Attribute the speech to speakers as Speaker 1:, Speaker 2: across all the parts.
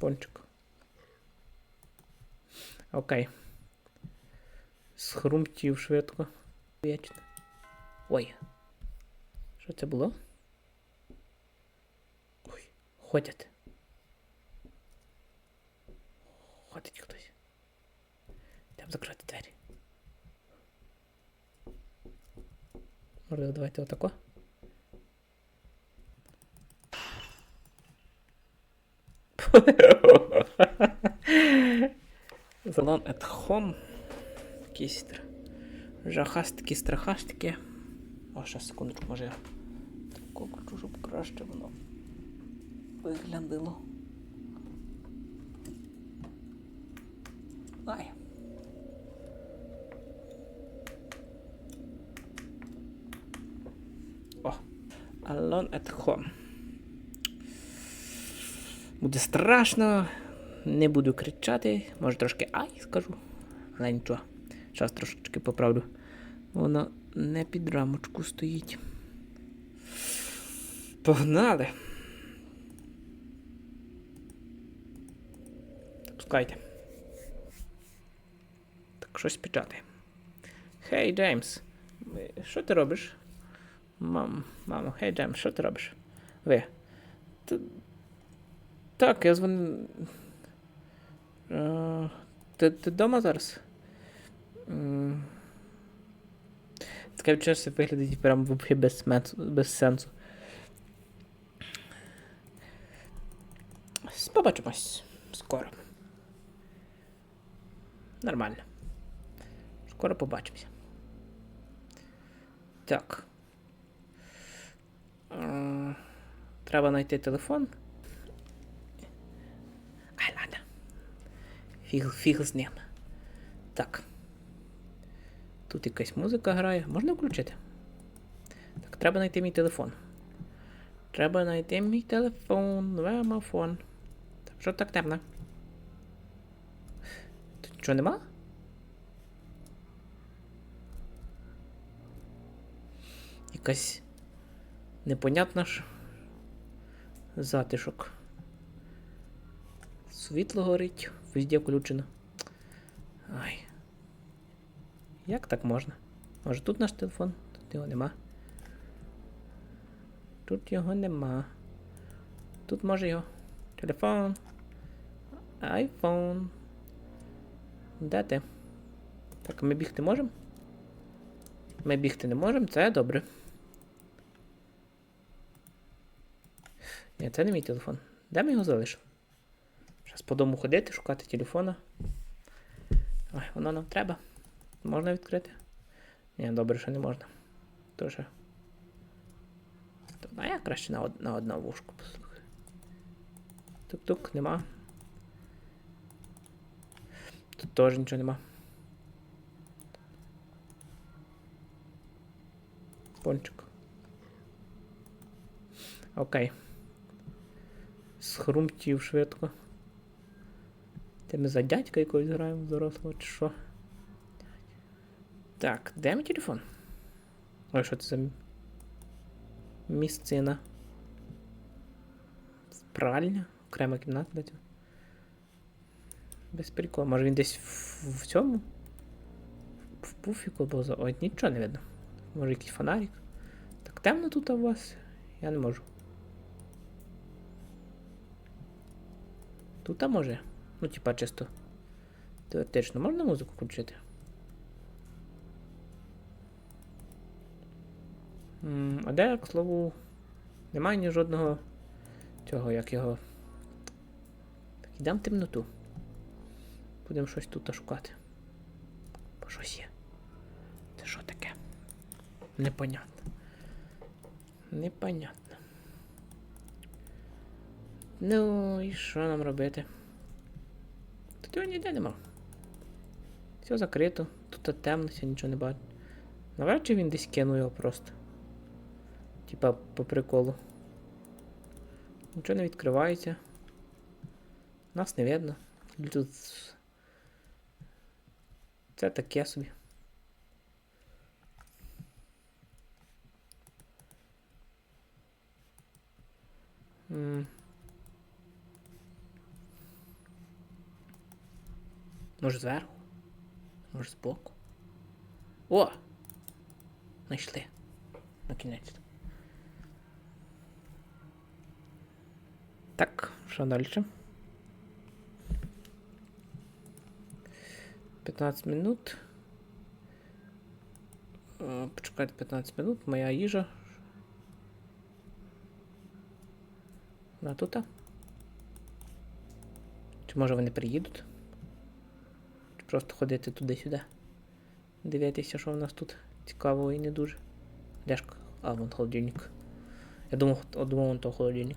Speaker 1: Пончик. Окей. Схрумтів швидко. Вічно. Ой. Що це було? Ой, ходять. Ходить хтось. Треба закрити двері. Можливо, давайте отако. Salon at home. Якісь тр- жахастики, страхастики. О, секундочку, може я таку кручу, щоб краще воно виглядало. Ай. О, Alone at home. Буде страшно. Не буду кричати. Може трошки ай скажу. Але нічого. Зараз трошечки поправлю. Воно не під рамочку стоїть. Погнали. Пускайте. Так, щось печати. Хей, Джеймс. Що ти робиш? Мам, мамо, хей, Джеймс, що ти робиш? Ви. Так, я дзвоню. Е, Ти, ти вдома зараз? Відчуття, що виглядить прям взагалі без, без сенсу. Побачимось скоро. Нормально. Скоро побачимося. Так. Е, Треба знайти телефон. Ай, ладно. Фіг, фіг з ним. Так. Тут якась музика грає. Можна включити? Так, треба знайти мій телефон. Треба знайти мій телефон. Вемафон. Так, що так темно? Тут нічого нема? Якась непонятна ж затишок. Світло горить, везде включено. Ай. Як так можна? Може тут наш телефон? Тут його нема. Тут його нема. Тут може його. Телефон. Айфон. Де ти? Так, ми бігти можемо? Ми бігти не можемо, це добре. Ні, це не мій телефон. Де ми його залишимо? Зараз по дому ходити, шукати телефона. Ой, воно нам треба. Можна відкрити? Ні, добре, що не можна. Тоже. А я краще на, од... на одну вушку послухаю. Тук-тук, нема. Тут теж нічого нема. Пончик. Окей. Схрумтів швидко. Ти ми за дядька якогось граємо дорослого чи що? Так, де мій телефон? Ой, що це за місцина? Пральня? Окрема кімната для цього. Без приколу. Може він десь в, в цьому? В пуфіку або за. Ой, нічого не видно. Може якийсь фонарик? Так темно тут у вас? Я не можу. Тут а може? Ну, типа чисто. Теоретично можна музику включити? А де, к слову, немає ні жодного цього, як його. Так, ідемо в темноту. Будемо щось тут шукати. Бо щось є. Це що таке? Непонятно. Непонятно. Ну, і що нам робити? Його ніде нема. Все закрито, тут темно, я нічого не бачу. Навряд чи він десь кинув його просто. Типа по приколу. Нічого не відкривається. Нас не видно. Тут. Це таке собі. М. Може зверху? Може збоку? О! Знайшли. На кінець. Так, що далі? 15 минут. Е, Почекайте 15 минут. Моя їжа. Вона тут? Чи може вони приїдуть? Просто ходити туди-сюди? Дивитися, що в нас тут цікавого і не дуже. Ляшка. А, вон холодильник. Я думав, думав, вон то холодильник.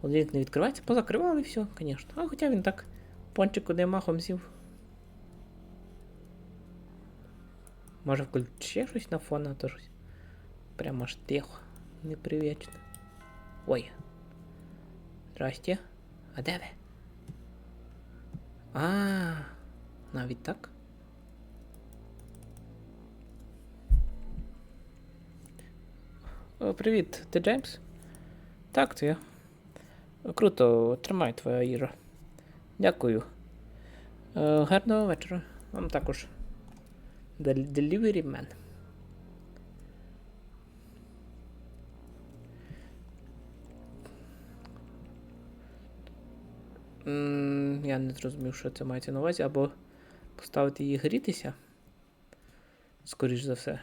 Speaker 1: Холодильник не відкривається, позакривали і все, звісно. А хоча він так пончик куди махом сів. Може включити ще щось на фон, а то щось. Прямо аж тихо. Непривічно. Ой. Здрасте. А де ви? А, навіть так? Привіт, ти Джеймс? Так, це я. Круто, тримай твоя Іра. Дякую. Е, гарного вечора. Вам також. Delivery man. М, Я не зрозумів, що це мається на увазі, або поставити її грітися. Скоріш за все.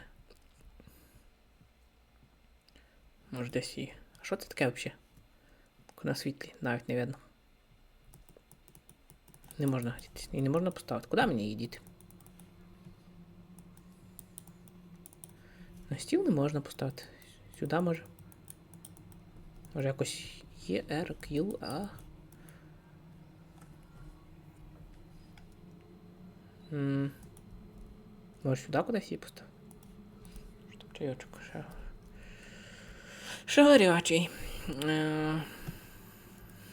Speaker 1: Може десь її. А що це таке взагалі? На світлі, навіть не видно. Не можна грітися. І не можна поставити. Куди мені її діти? На стіл не можна поставити. Сюди може. Може якось Р, Q, А. М. Може сюди кудись її поставити? Щоб чайочок ще. Ще гарячий. Е.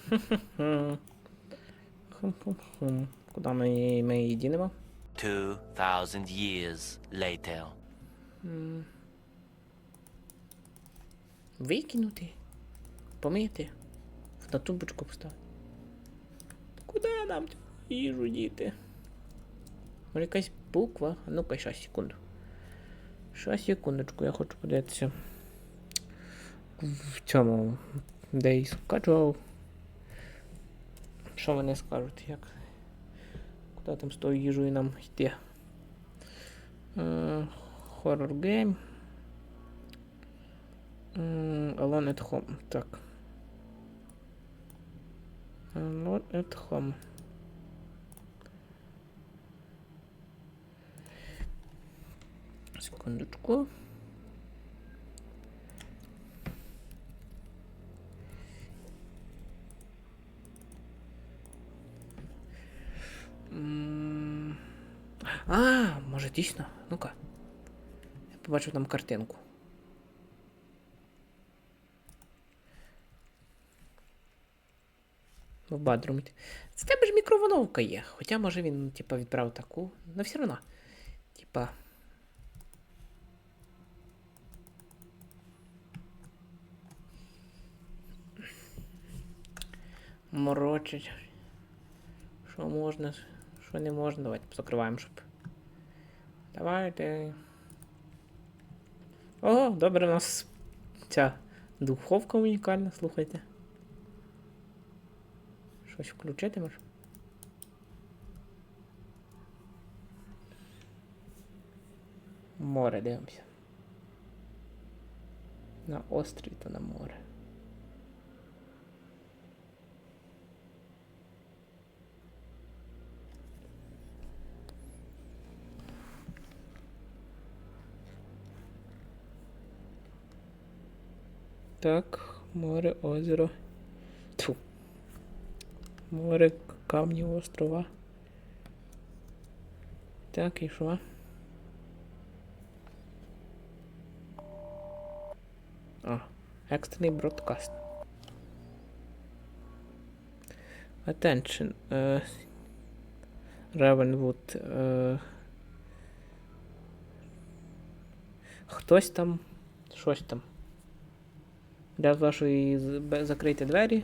Speaker 1: Хм-хм-хм. Куди ми ми її дінемо?
Speaker 2: 2,000 years later.
Speaker 1: Викинути. Помити. На тумбочку поставити. Куди нам їжу діти? Може якась буква? Ну-ка, ще секунду. Ще секундочку, я хочу подивитися. В цьому. Де і скачував. Що вони скажуть, як. Куди там з тою їжею нам йти? Е, Horror game. Alone at home. Так. Alone at home. Секундочку. А, може дійсно? Ну-ка. Я побачив там картинку. В бадрумі. Це тебе ж мікроволновка є. Хоча, може, він, типа, відправив таку. Но все одно. Типа. Морочить. Що можна, що не можна. Давайте закриваємо, щоб. Давайте. О, добре, у нас ця духовка унікальна, слухайте. Щось включити може? Море дивимося. На острів та на море. Так, море, озеро. Тьфу. Море, камні, острова. Так, і що? А, екстрений бродкаст. Attention. Uh, Ravenwood. Uh, хтось там. Щось там. для вашої закрийте двері.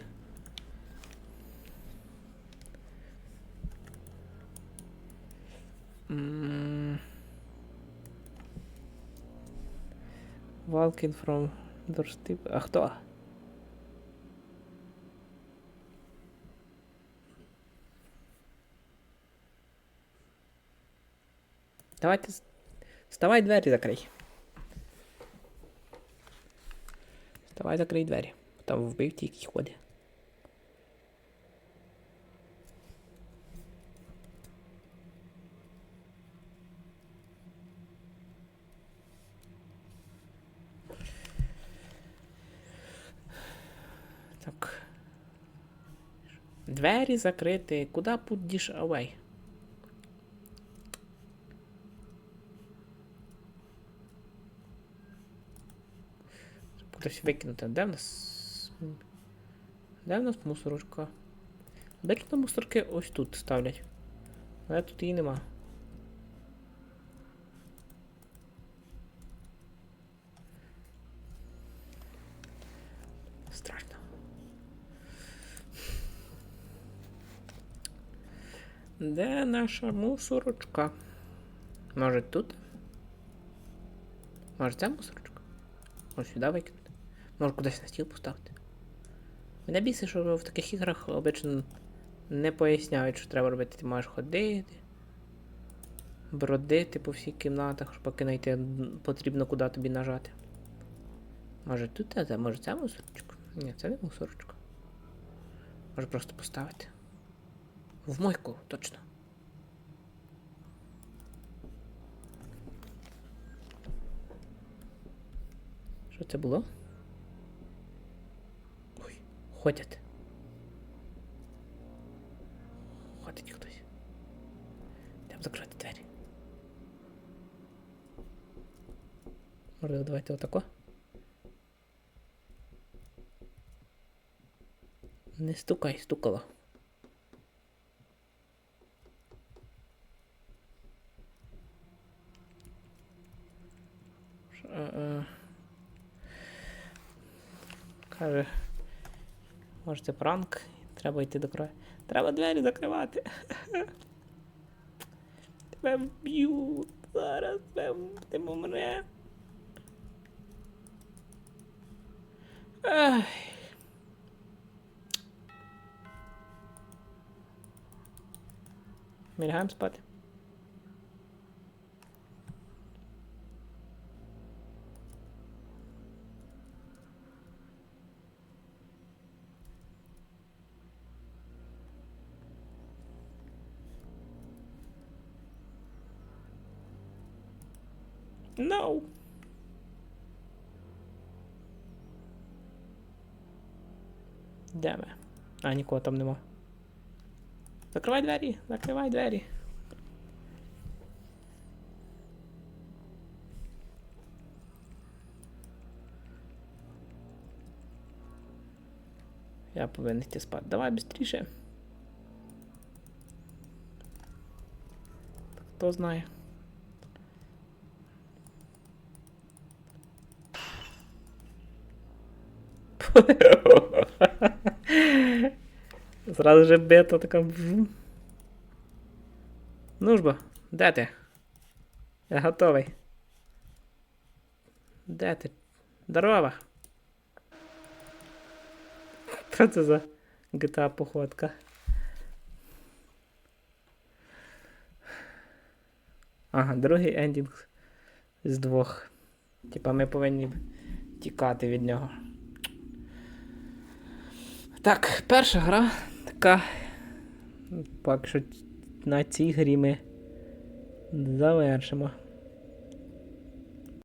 Speaker 1: М-м. Walking from doorstep. А хто? Давайте. Вставай, двері закрий. Вставай, закрий двері. Там вбивці якісь ходять. Так. Двері закриті. Куди будеш away? Хтось викинути. Де в нас. Де в нас мусорочка? Обично мусорки ось тут ставлять. Але тут її нема. Страшно. Де наша мусорочка? Може тут? Може ця мусорочка? Може сюди викинути? Може кудись на стіл поставити? Мене бісить, що в таких іграх обично не поясняють, що треба робити. Ти можеш ходити, бродити по всіх кімнатах, щоб поки знайти потрібно куди тобі нажати. Може тут, а це може ця мусорочка? Ні, це не мусорочка. Може просто поставити. В мойку, точно. Що це було? Ходять. Ходить хтось. Йдемо закрити двері. Можливо, давайте отако. Не стукай, стукало. Ш- е, е. Каже. Може це пранк, треба йти до краю. Треба двері закривати. Тебе вб'ють. Зараз тебе ти помре. Ми лягаємо спати. No. Де ми? А, нікого там нема. Закривай двері, закривай двері. Я повинен йти спати. Давай швидше. Хто знає? Зразу же бета така. Ну ж бо, де ти? Я готовий. Де ти? Здорово. Що це за GTA походка? Ага, другий ендінг з двох. Типа ми повинні тікати від нього. Так, перша гра така. Пак що на цій грі ми завершимо.